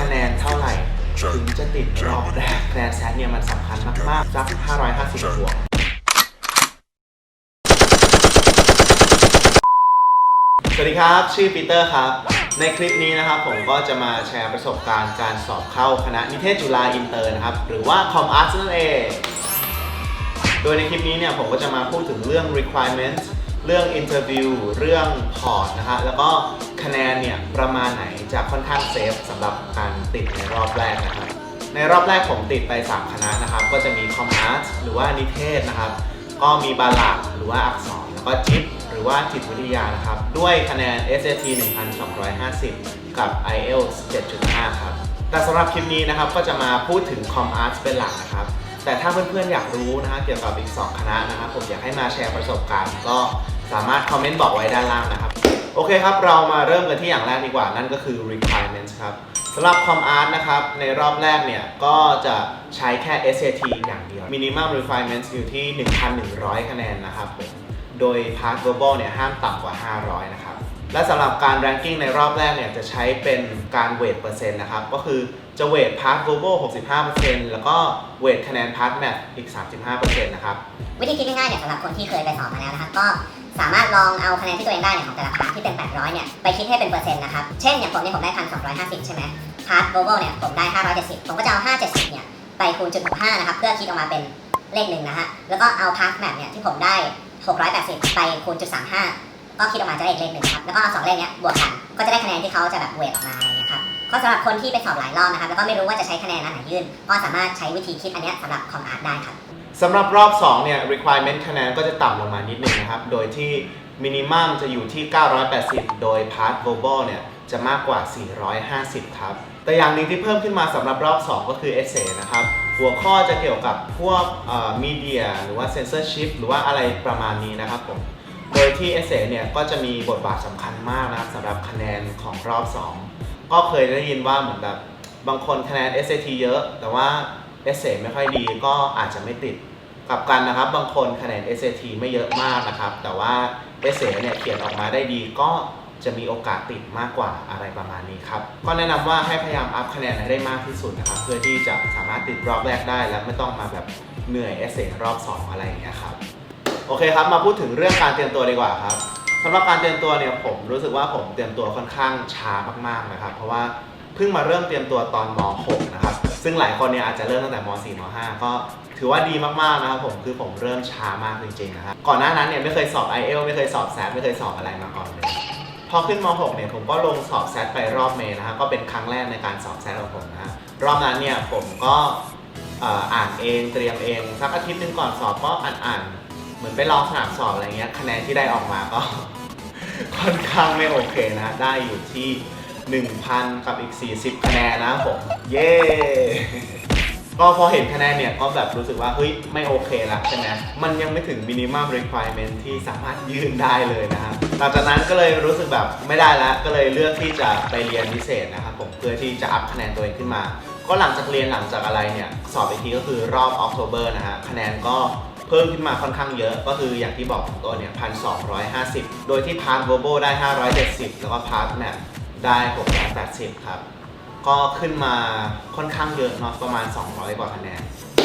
คะแนนเท่าไหร่ ถึงจะติดรอบแรกคะแนนแซดเนี่ยมันสำคัญมากๆสัก 550บวกสวัสดีครับ ชื่อปีเตอร์ครับ ในคลิปนี้นะครับผมก็จะมาแชร์ประสบการณ์การสอบเข้าคณะนิเทศจุฬาอินเตอร์นะครับ หรือว่า Com Arts นั่นเอง โดยในคลิปนี้เนี่ยผมก็จะมาพูดถึงเรื่อง requirements เรื่อง interview เรื่อง port นะฮะแล้วก็คะแนนเนี่ยประมาณไหนจะค่อนข้างเซฟสำหรับการติดในรอบแรกนะครับในรอบแรกผมติดไป 3 คณะนะครับ ก็จะมี Com Arts หรือว่านิเทศนะครับ ก็มีบาลากหรือว่าอักษรแล้วก็จิตหรือว่าจิตวิทยานะครับ ด้วยคะแนน SAT 1,250 กับ IELTS 7.5 ครับ แต่สำหรับคลิปนี้นะครับก็จะมาพูดถึง Com Arts เป็นหลักนะครับ แต่ถ้าเพื่อนๆอยากรู้นะฮะเกี่ยวกับอีก 2 คณะนะครับ ผมอยากให้มาแชร์ประสบการณ์ก็ สามารถคอมเมนต์บอกไว้ด้านล่างนะครับ โอเคครับ เรามาเริ่มกันที่อย่างแรกดีกว่า นั่นก็คือ requirements ครับสำหรับ Com Art นะครับ ในรอบแรกเนี่ย ก็จะใช้แค่ SAT อย่างเดียว minimum requirements อยู่ที่ 1,100 คะแนนนะครับ โดย Part Global เนี่ย ห้ามต่ำกว่า 500 นะครับและสำหรับการ ranking ในรอบแรกเนี่ยจะใช้เป็นการเวทเปอร์เซ็นต์นะครับ ก็คือจะเวท Part Global 65%แล้วก็เวทคะแนน Part Math อีก 35%นะครับ วิธีคิดง่ายๆเนี่ยสำหรับคนที่เคยไปสอบมาแล้วนะครับ ก็ สามารถลองเอาคะแนนที่ตัวเองได้เนี่ยของแต่ละพาร์ทที่เป็น 800 เนี่ยไปคิดให้เป็นเปอร์เซ็นต์นะครับ เช่นอย่างผมเนี่ยผมได้1,250ใช่ไหมพาร์ท global เนี่ยผมได้570ผมก็จะเอา570เนี่ยไปคูณจุด65นะครับเพื่อคิดออกมาเป็นเลขหนึ่งนะฮะแล้วก็เอาพาร์ท map เนี่ยที่ผมได้680ไปคูณจุด35ก็คิดออกมาจะได้อีกเลขหนึ่งครับแล้วก็เอาสองเลขเนี้ยบวกกันก็จะได้คะแนนที่เขาจะแบบเวทออกมาอะไรเงี้ยครับก็สำหรับคนที่ไปสอบหลายรอบนะครับแล้วก็ไม่รู้ว่าจะใช้คะแนนอันไหนยื่นก็สามารถใช้วิธีคิดอันเนี้ยสำหรับคอมอาร์ตได้ครับ สำหรับรอบ 2 เนี่ย requirement คะแนนก็จะต่ำลงมานิดนึงนะครับ โดยที่ minimum จะอยู่ที่ 980 โดย part global เนี่ย จะมากกว่า 450 ครับ แต่อย่างหนึ่งที่เพิ่มขึ้นมาสำหรับรอบ 2 ก็คือ essay นะครับ หัวข้อจะเกี่ยวกับพวกมีเดียหรือว่า censorship หรือว่าอะไรประมาณนี้นะครับผม โดยที่ essay เนี่ย ก็จะมีบทบาทสำคัญมากนะครับสำหรับคะแนนของรอบ 2 ก็เคยได้ยินว่าเหมือนแบบบางคนคะแนน SAT เยอะ แต่ว่า essay ไม่ค่อยดีก็อาจจะไม่ติดกลับกันนะครับ บางคนคะแนน SAT ไม่เยอะมากนะครับ แต่ว่า essay เนี่ยเขียนออกมาได้ดีก็จะมีโอกาสติดมากกว่าอะไรประมาณนี้ครับ ก็แนะนำว่าให้พยายามอัพคะแนนให้ได้มากที่สุดนะครับ เพื่อที่จะสามารถติดรอบแรกได้ และไม่ต้องมาแบบเหนื่อย essay รอบ 2 อะไรอย่างเงี้ยครับ โอเคครับ มาพูดถึงเรื่องการเตรียมตัวดีกว่าครับสำหรับการเตรียมตัวเนี่ยผมรู้สึกว่าผมเตรียมตัวค่อนข้างช้ามากๆนะครับ เพราะว่าเพิ่งมาเริ่มเตรียมตัวตอนม .6 นะครับ ซึ่งหลายคนเนี่ยอาจจะเริ่มตั้งแต่ม .4 ม .5 ก็ถือว่าดีมากๆนะครับผมคือผมเริ่มช้ามากจริงๆนะครับก่อนหน้านั้นเนี่ยไม่เคยสอบ i อ l ไม่เคยสอบแซไม่เคยสอบอะไรมาก่อนเลยพอขึ้นม .6 เนี่ยผมก็ลงสอบแซดไปรอบเมย์นะฮะก็เป็นครั้งแรกในการสอบแซดของผมนะรอบนั้นเนี่ยผมก็อ่ออ่านเองเตรียมเองสักอาทิตย์หนึงก่อนสอบก็อ่านอ่านๆเหมือนไปลองสนามสอบอะไรเงี้ยคะแนนที่ได้ออกมาก็ค่อนข้างไม่โอเคนะได้อยู่ที่ 1,000 กับอีก 40 คะแนนนะผม เย้ ก็พอเห็นคะแนนเนี่ยก็แบบรู้สึกว่า เฮ้ย ไม่โอเคละใช่ไหมมันยังไม่ถึง minimum requirement ที่สามารถยื่นได้เลยนะครับหลังจากนั้นก็เลยรู้สึกแบบไม่ได้แล้วก็เลยเลือกที่จะไปเรียนพิเศษนะครับผมเพื่อที่จะอัพคะแนนตัวเองขึ้นมาก็หลังจากเรียนหลังจากอะไรเนี่ย สอบอีกทีก็คือรอบ October นะฮะ คะแนนก็เพิ่มขึ้นมาค่อนข้างเยอะ ก็คืออย่างที่บอกตัวเนี่ย1,250โดยที่ Part Global ได้570แล้วก็ Part Map ได้680 ครับ ก็ขึ้นมาค่อนข้างเยอะเนาะประมาณ 200 กว่าคะแนน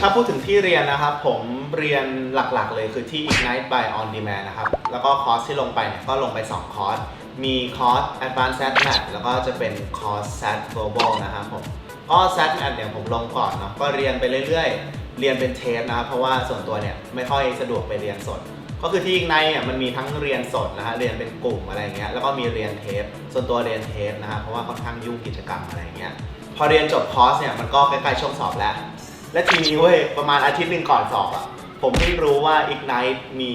ถ้าพูดถึงที่เรียนนะครับ ผมเรียนหลักๆเลยคือที่ Ignite by On Demand นะครับ แล้วก็คอร์สที่ลงไปเนี่ยก็ลงไป 2 คอร์ส มีคอร์ส Advanced SAT Math แล้วก็จะเป็นคอร์ส SAT Global นะครับผม ก็ SAT Math เนี่ยผมลงก่อนเนาะ ก็เรียนไปเรื่อยๆ เรียนเป็นเทปนะครับ เพราะว่าส่วนตัวเนี่ยไม่ค่อยสะดวกไปเรียนสด ก็คือที่อีกในเนี่ยมันมีทั้งเรียนสดนะฮะเรียนเป็นกลุ่มอะไรเงี้ยแล้วก็มีเรียนเทปส่วนตัวเรียนเทปนะฮะเพราะว่าค่อนข้างยุ่งกิจกรรมอะไรเงี้ยพอเรียนจบคอร์สเนี่ยมันก็ใกล้ๆช่วงสอบแล้ว และทีนี้เว้ยประมาณอาทิตย์หนึ่งก่อนสอบอะผมเพิ่งรู้ว่า Ignite มี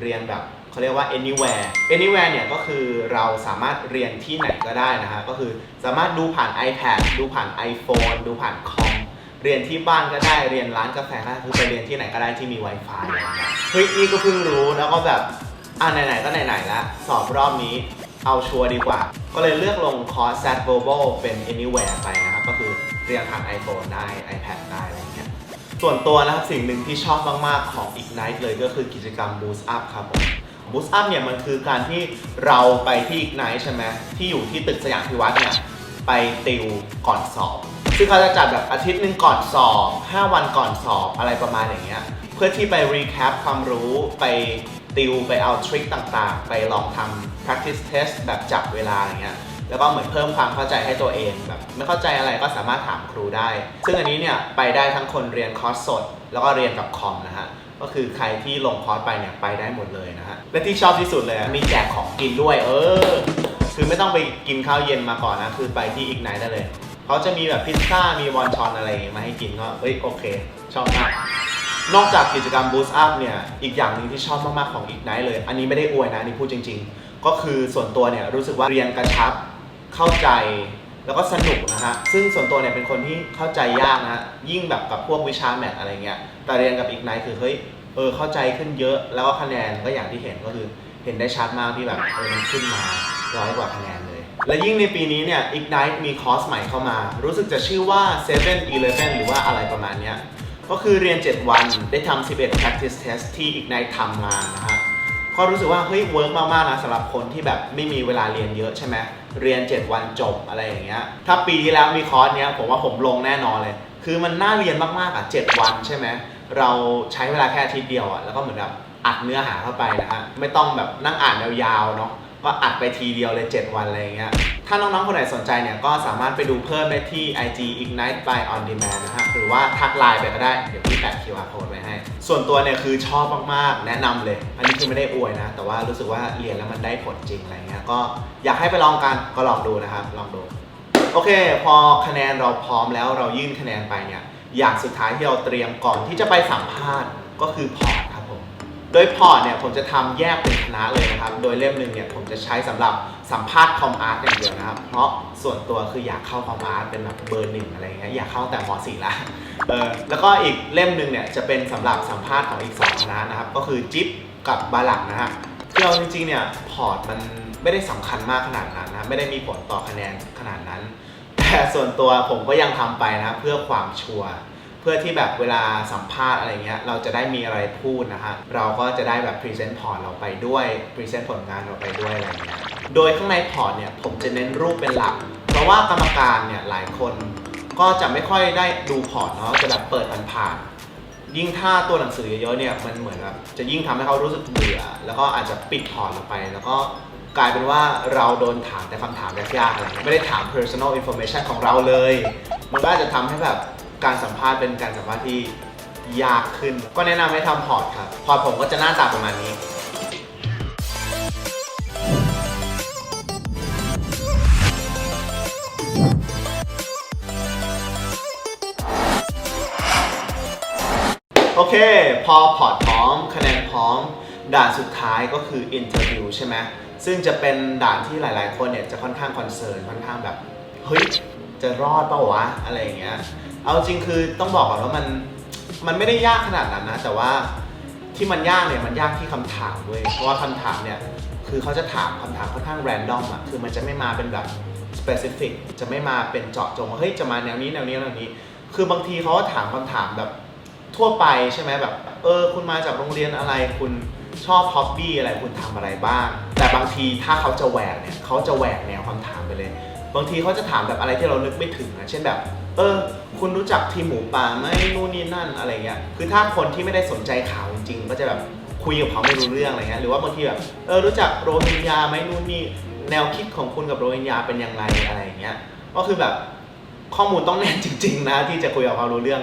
เรียนแบบเขาเรียกว่า anywhere anywhere เนี่ยก็คือเราสามารถเรียนที่ไหนก็ได้นะฮะ ก็คือสามารถดูผ่าน iPad ดูผ่าน iPhone ดูผ่านคอม เรียนที่บ้านก็ได้เรียนร้านกาแฟก็ได้คือไปเรียนที่ไหนก็ได้ที่มี Wi-Fi อะไรเงี้ยเฮ้ยนี่ก็เพิ่งรู้แล้วก็แบบอ่าไหนๆก็ไหนๆแล้วสอบรอบนี้เอาชัวร์ดีกว่า ก็เลยเลือกลงคอร์ส SAT Global เป็น Anywhere ไปนะครับ ก็คือเรียนผ่าน iPhone ได้ iPad ได้อะไรเงี้ยส่วนตัวนะครับสิ่งหนึ่งที่ชอบมาก ๆ ของ Ignite เลยก็คือกิจกรรม Boost Up ครับผม Boost Up เนี่ยมันคือการที่เราไปที่ Ignite ใช่ไหมที่อยู่ที่ตึกสยามพิวัฒน์เนี่ยไปติวก่อนสอบ ซึ่งเขาจะจัดแบบอาทิตย์หนึ่งก่อนสอบ 5 วันก่อนสอบอะไรประมาณอย่างเงี้ย เพื่อที่ไป recap ความรู้ไปติวไปเอาทริคต่างๆ ไปลองทำ practice test แบบจับเวลาอย่างเงี้ยแล้วก็เหมือนเพิ่มความเข้าใจให้ตัวเองแบบไม่เข้าใจอะไรก็สามารถถามครูได้ ซึ่งอันนี้เนี่ยไปได้ทั้งคนเรียนคอร์สสด แล้วก็เรียนกับคอมนะฮะก็คือใครที่ลงคอร์สไปเนี่ยไปได้หมดเลยนะฮะและที่ชอบที่สุดเลยมีแจกของกินด้วย เออ คือไม่ต้องไปกินข้าวเย็นมาก่อนนะ คือไปที่อีกไนได้เลย เขาจะมีแบบพิซซ่ามีวอนชอนอะไรมาให้กินก็เฮ้ยโอเค ชอบมาก นอกจากกิจกรรม Boost Up เนี่ย อีกอย่างหนึ่งที่ชอบมาก ๆ ของ Ignite เลย อันนี้ไม่ได้อวยนะ อันนี้พูดจริง ๆ ก็คือส่วนตัวเนี่ยรู้สึกว่าเรียนกระชับ เข้าใจแล้วก็สนุกนะฮะ ซึ่งส่วนตัวเนี่ยเป็นคนที่เข้าใจยากนะฮะยิ่งแบบกับพวกวิชาแมทอะไรเงี้ย แต่เรียนกับ Ignite คือเฮ้ย เออ เข้าใจขึ้นเยอะ แล้วก็คะแนนก็อย่างที่เห็นก็คือ เห็นได้ชัดมากที่แบบ เออ มันขึ้นมาร้อยกว่าคะแนนเลย และยิ่งในปีนี้เนี่ย Ignite มีคอร์สใหม่เข้ามา รู้สึกจะชื่อว่า7 11หรือว่าอะไรประมาณนี้ ก็คือเรียน 7 วันได้ทำ 11 practice test ที่ Ignite ทำมานะฮะก็รู้สึกว่า เฮ้ยเวิร์กมากๆนะสำหรับคนที่แบบไม่มีเวลาเรียนเยอะใช่ไหมเรียน 7 วันจบอะไรอย่างเงี้ย ถ้าปีที่แล้วมีคอร์สเนี้ยผมว่าผมลงแน่นอนเลย คือมันน่าเรียนมากๆอะ 7 วันใช่ไหมเราใช้เวลาแค่อาทิตย์เดียวอะแล้วก็เหมือนแบบอัดเนื้อหาเข้าไปนะฮะไม่ต้องแบบนั่งอ่านยาวๆเนาะ ก็อัดไปทีเดียวเลย 7 วันอะไรเงี้ย ถ้าน้องๆ คนไหนสนใจเนี่ยก็สามารถไปดูเพิ่มได้ที่ IG Ignite by On Demand นะฮะหรือว่าทักไลน์ไปก็ได้ เดี๋ยวพี่แปะ QR code ไว้ให้ ส่วนตัวเนี่ยคือชอบมากๆ แนะนำเลย อันนี้คือไม่ได้อวยนะ แต่ว่ารู้สึกว่าเรียนแล้วมันได้ผลจริงอะไรเงี้ย ก็อยากให้ไปลองกันก็ลองดูนะครับ ลองดู โอเค พอคะแนนเราพร้อมแล้วเรายื่นคะแนนไปเนี่ย อย่างสุดท้ายที่เราเตรียมก่อนที่จะไปสัมภาษณ์ก็คือพอร์ต โดยพอร์ตเนี่ยผมจะทำแยกเป็นคณะเลยนะครับ โดยเล่มหนึ่งเนี่ยผมจะใช้สำหรับสัมภาษณ์คอมอาร์ตอย่างเดียวนะครับ เพราะส่วนตัวคืออยากเข้าคอมอาร์ตเป็นแบบเบอร์หนึ่งอะไรเงี้ยอยากเข้าแต่ม .4 ละเออแล้วก็อีกเล่มหนึ่งเนี่ยจะเป็นสำหรับสัมภาษณ์ของอีกสองคณะนะครับ ก็คือจิ๊บกับบาลักนะฮะคือเอาจริงๆเนี่ยพอร์ตมันไม่ได้สำคัญมากขนาดนั้นนะไม่ได้มีผลต่อคะแนนขนาดนั้น แต่ส่วนตัวผมก็ยังทำไปนะเพื่อความชัวร์ พื่อที่แบบเวลาสัมภาษณ์อะไรเงี้ยเราจะได้มีอะไรพูดนะฮะเราก็จะได้แบบพรีเซนต์พอร์ตเราไปด้วยพรีเซนต์ผลงานเราไปด้วยอะไรเงี้ยโดยข้างในพอร์ตเนี่ยผมจะเน้นรูปเป็นหลัก เพราะว่ากรรมการเนี่ยหลายคนก็จะไม่ค่อยได้ดูพอร์ตเนาะจะแบบเปิดผ่านๆยิ่งถ้าตัวหนังสือเยอะๆเนี่ยมันเหมือนแบบจะยิ่งทำให้เขารู้สึกเบื่อแล้วก็อาจจะปิดพอร์ตเราไป แล้วก็กลายเป็นว่าเราโดนถามแต่คำถามยากๆอะไรเงี้ยไม่ได้ถาม personal information ของเราเลย มันก็อาจจะทำให้แบบ การสัมภาษณ์เป็นการสัมภาษณ์ที่ยากขึ้น ก็แนะนำให้ทำพอร์ตครับ พอร์ตผมก็จะหน้าตาประมาณนี้ โอเค พอพอร์ตพร้อม คะแนนพร้อม ด่านสุดท้ายก็คือ Interview ใช่ไหมซึ่งจะเป็นด่านที่หลาย ๆ คนเนี่ยจะค่อนข้างคอนเซิร์นค่อนข้างแบบ เฮ้ย จะรอดเปล่าวะ อะไรอย่างเงี้ย เอาจริงคือต้องบอกก่อนว่ามันมันไม่ได้ยากขนาดนั้นนะ แต่ว่าที่มันยากเนี่ยมันยากที่คำถามเว้ยเพราะว่าคำถามเนี่ยคือเขาจะถามคำถามค่อนข้างแรนดอมอะคือมันจะไม่มาเป็นแบบ specific จะไม่มาเป็นเจาะจงว่าเฮ้ยจะมาแนวนี้แนวนี้แนวนี้ คือบางทีเขาก็ถามคำถามแบบทั่วไปใช่ไหมแบบเออคุณมาจากโรงเรียนอะไรคุณชอบฮ็อบบี้อะไรคุณทำอะไรบ้าง แต่บางทีถ้าเขาจะแหวกเนี่ยเขาจะแหวกแนวคำถามไปเลย บางทีเขาจะถามแบบอะไรที่เรานึกไม่ถึงนะเช่นแบบ เออ คุณรู้จักทีมหมูป่าไหมนู่นนี่นั่นอะไรเงี้ย คือถ้าคนที่ไม่ได้สนใจข่าวจริงๆ ก็จะแบบคุยกับเขาไม่รู้เรื่องอะไรเงี้ย หรือว่าบางทีแบบ เออ รู้จักโรฮิงญาไหมนู่นนี่ แนวคิดของคุณกับโรฮิงญาเป็นยังไงอะไรเงี้ย ก็คือแบบข้อมูลต้องแน่นจริง ๆ นะที่จะคุยกับเขารู้เรื่อง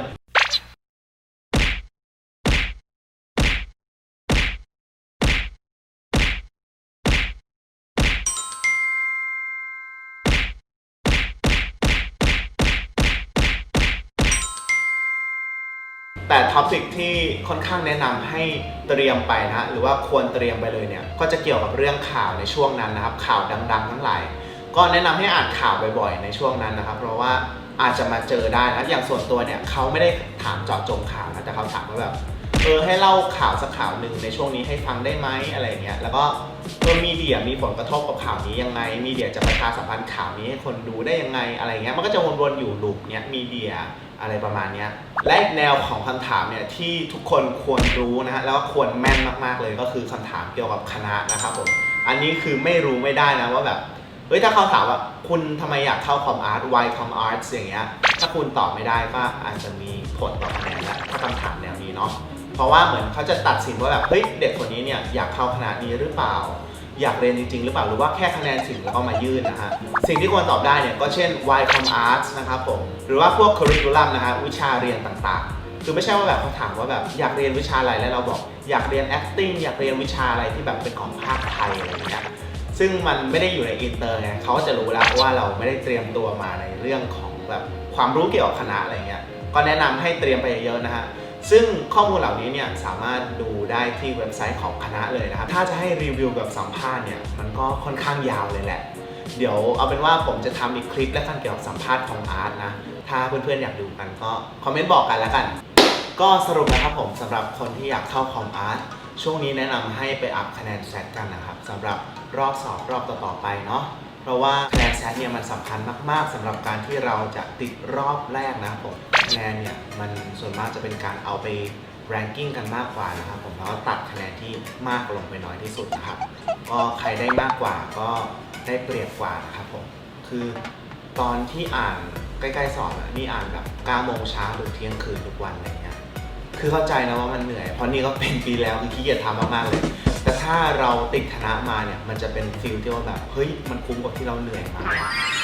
แต่ท็อปิกที่ค่อนข้างแนะนำให้เตรียมไปนะหรือว่าควรเตรียมไปเลยเนี่ยก็จะเกี่ยวกับเรื่องข่าวในช่วงนั้นนะครับ ข่าวดัง ๆ ทั้งหลาย ก็แนะนำให้อ่านข่าวบ่อยๆ ในช่วงนั้นนะครับ เพราะว่าอาจจะมาเจอได้นะอย่างส่วนตัวเนี่ยเขาไม่ได้ถามเจาะจงข่าวนะแต่เขาถามว่าแบบเออให้เล่าข่าวสักข่าวหนึ่งในช่วงนี้ให้ฟังได้ไหมอะไรเงี้ยแล้วก็เออมีเดียมีผลกระทบกับข่าวนี้ยังไง มีเดียจะประชาสัมพันธ์ข่าวนี้ให้คนดูได้ยังไงอะไรเงี้ยมันก็จะวนๆอยู่ลูปเนี้ยมีเดีย อะไรประมาณเนี้ยและอีกแนวของคำถามเนี่ยที่ทุกคนควรรู้นะฮะแล้วก็ควรแม่นมากๆเลยก็คือคำถามเกี่ยวกับคณะนะครับผมอันนี้คือไม่รู้ไม่ได้นะว่าแบบเฮ้ยถ้าเขาถามว่าคุณทำไมอยากเข้าคอมอาร์ต why คอมอาร์ตอย่างเงี้ยถ้าคุณตอบไม่ได้ก็อาจจะมีผลต่อคะแนนล้วถ้าคำถามแนวนี้เนาะเพราะว่าเหมือนเขาจะตัดสินว่าแบบเฮ้ยเด็กคนนี้เนี่ยอยากเข้าคณะนี้หรือเปล่า อยากเรียนจริง ๆ หรือเปล่าหรือว่าแค่คะแนนถึงแล้วก็มายื่นนะฮะสิ่งที่ควรตอบได้เนี่ยก็เช่น why com arts นะครับผมหรือว่าพวก curriculum นะฮะวิชาเรียนต่างๆ คือไม่ใช่ว่าแบบเขาถามว่าแบบอยากเรียนวิชาอะไรแล้วเราบอก อยากเรียน acting อยากเรียนวิชาอะไรที่แบบเป็นของภาคไทยอะไรอย่างเงี้ยซึ่งมันไม่ได้อยู่ในอินเตอร์ไงเขาก็จะรู้แล้วว่าเราไม่ได้เตรียมตัวมาในเรื่องของแบบความรู้เกี่ยวกับคณะอะไรเงี้ยก็แนะนำให้เตรียมไปเยอะๆนะฮะ ซึ่งข้อมูลเหล่านี้เนี่ยสามารถดูได้ที่เว็บไซต์ของคณะเลยนะครับ ถ้าจะให้รีวิวแบบสัมภาษณ์เนี่ยมันก็ค่อนข้างยาวเลยแหละ เดี๋ยวเอาเป็นว่าผมจะทำอีกคลิปและกันเกี่ยวกับสัมภาษณ์ของอาร์ตนะ ถ้าเพื่อนๆอยากดูกันก็คอมเมนต์บอกกันแล้วกัน ก็สรุปนะครับผมสำหรับคนที่อยากเข้าคอมอาร์ตช่วงนี้แนะนำให้ไปอัพคะแนนแซดกันนะครับสำหรับรอบสอบรอบต่อๆไปเนาะ เพราะว่าคะแนนแซดเนี่ยมันสำคัญมากๆสำหรับการที่เราจะติดรอบแรกนะครับผมคะแนนเนี่ยมันส่วนมากจะเป็นการเอาไป ranking กันมากกว่านะครับผมแล้วก็ตัดคะแนนที่มากลงไปน้อยที่สุดนะครับก็ใครได้มากกว่าก็ได้เปรียบกว่านะครับผมคือตอนที่อ่านใกล้ๆสอบอะนี่อ่านแบบ9โมงเช้าถึงเที่ยงคืนทุกวันอะไรเงี้ยคือเข้าใจนะว่ามันเหนื่อยเพราะนี่ก็เป็นปีแล้วคือขี้เกียจทำมากๆเลย แต่ถ้าเราติดคณะมาเนี่ยมันจะเป็นฟิลที่ว่าแบบเฮ้ยมันคุ้มกว่าที่เราเหนื่อยมา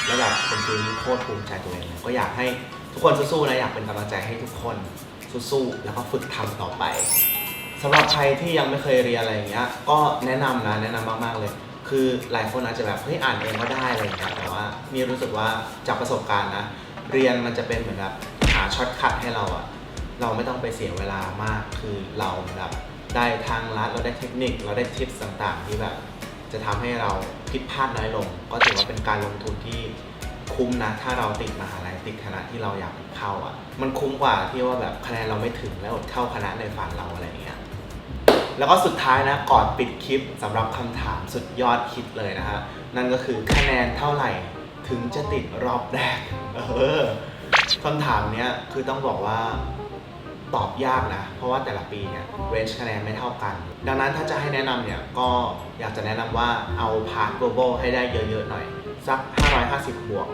แล้วแบบเป็นฟิลที่โคตรภูมิใจตัวเองเลยก็อยากให้ทุกคนสู้ๆนะอยากเป็นกำลังใจให้ทุกคนสู้ๆแล้วก็ฝึกทำต่อไปสำหรับใครที่ยังไม่เคยเรียนอะไรอย่างเงี้ย ก็แนะนำนะแนะนำมากๆเลย คือหลายคนอาจจะแบบเฮ้ยอ่านเองก็ได้อะไรอย่างเงี้ยแต่ว่านี่รู้สึกว่าจากประสบการณ์นะ เรียนมันจะเป็นเหมือนแบบหาช็อตคัทให้เราอะเราไม่ต้องไปเสียเวลามากคือเราแบบ ได้ทางลัดเราได้เทคนิคเราได้ทิปต่างๆ ที่แบบจะทำให้เราผิดพลาดน้อยลง ก็ถือว่าเป็นการลงทุนที่คุ้มนะ ถ้าเราติดมหาลัยติดคณะที่เราอยากเข้าอะ มันคุ้มกว่าที่ว่าแบบคะแนนเราไม่ถึงแล้วอดเข้าคณะในฝันเราอะไรเงี้ยแล้วก็สุดท้ายนะก่อนปิดคลิปสำหรับคำถามสุดยอดคิดเลยนะฮะนั่นก็คือคะแนนเท่าไหร่ถึงจะติดรอบแรกเออคำถามเนี้ยคือต้องบอกว่า ตอบยากนะ เพราะว่าแต่ละปีเนี่ยเรนจ์คะแนนไม่เท่ากัน ดังนั้นถ้าจะให้แนะนำเนี่ยก็อยากจะแนะนำว่าเอาพาร์ท global ให้ได้เยอะๆหน่อย สัก 550 บวก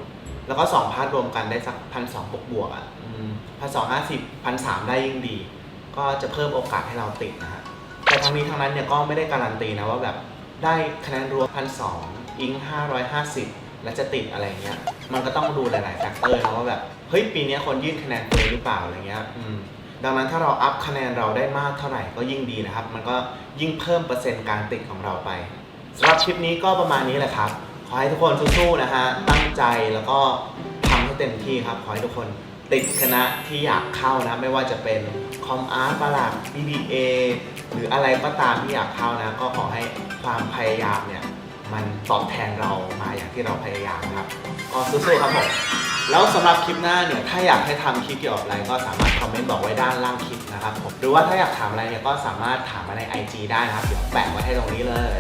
แล้วก็ 2 พาร์ทรวมกันได้สักพันสองบวกบวอะพันสองห้าสิบพันสามได้ยิ่งดี ก็จะเพิ่มโอกาสให้เราติดนะฮะแต่ทั้งนี้ทั้งนั้นเนี่ยก็ไม่ได้การันตีนะว่าแบบได้คะแนนรวมพันสองอิงห้าร้อยห้าสิบแล้วจะติดอะไรเงี้ย มันก็ต้องดูหลายๆแฟกเตอร์นะว่าแบบ เฮ้ย ปีนี้คนยื่นคะแนนเกินหรือเปล่าอะไรเงี้ย อืม ดังนั้นถ้าเราอัพคะแนนเราได้มากเท่าไหร่ก็ยิ่งดีนะครับ มันก็ยิ่งเพิ่มเปอร์เซ็นต์การติดของเราไปสำหรับคลิปนี้ก็ประมาณนี้แหละครับ ขอให้ทุกคนสู้ๆนะฮะตั้งใจแล้วก็ทำให้เต็มที่ครับ ขอให้ทุกคนติดคณะที่อยากเข้านะ ไม่ว่าจะเป็นคอมอาร์ตปลัด BBA หรืออะไรก็ตามที่อยากเข้านะ ก็ขอให้ความพยายามเนี่ย มันตอบแทนเรามาอย่างที่เราพยายามครับ ก็สู้ๆครับผม แล้วสำหรับคลิปหน้าเนี่ยถ้าอยากให้ทำคลิปเกี่ยวกับอะไรก็สามารถคอมเมนต์บอกไว้ด้านล่างคลิปนะครับผมหรือว่าถ้าอยากถามอะไรเนี่ยก็สามารถถามมาใน IG ได้นะครับเดี๋ยวแปะไว้ให้ตรงนี้เลย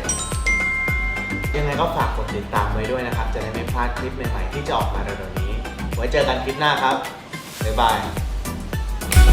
ยังไงก็ฝากกดติดตามไว้ด้วยนะครับ จะได้ไม่พลาดคลิปใหม่ๆที่จะออกมาเร็วๆนี้ ไว้เจอกันคลิปหน้าครับบ๊ายบาย